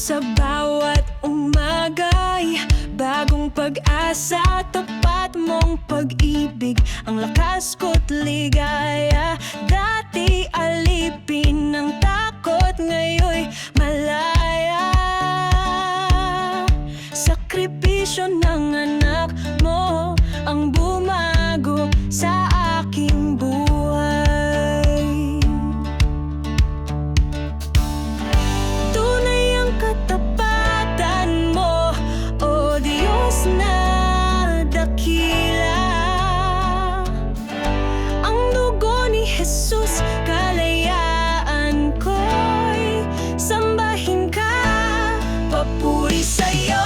Sa bawat umagay Bagong pag-asa Tapat mong pag-ibig. Ang lakas ko't ligaya Dati alipin ng takot Ngayon'y malaya. Sakripisyo ng anak mo Ang bumago sa Jesus Kalayaan ko'y Sambahin ka. Papuri sa'yo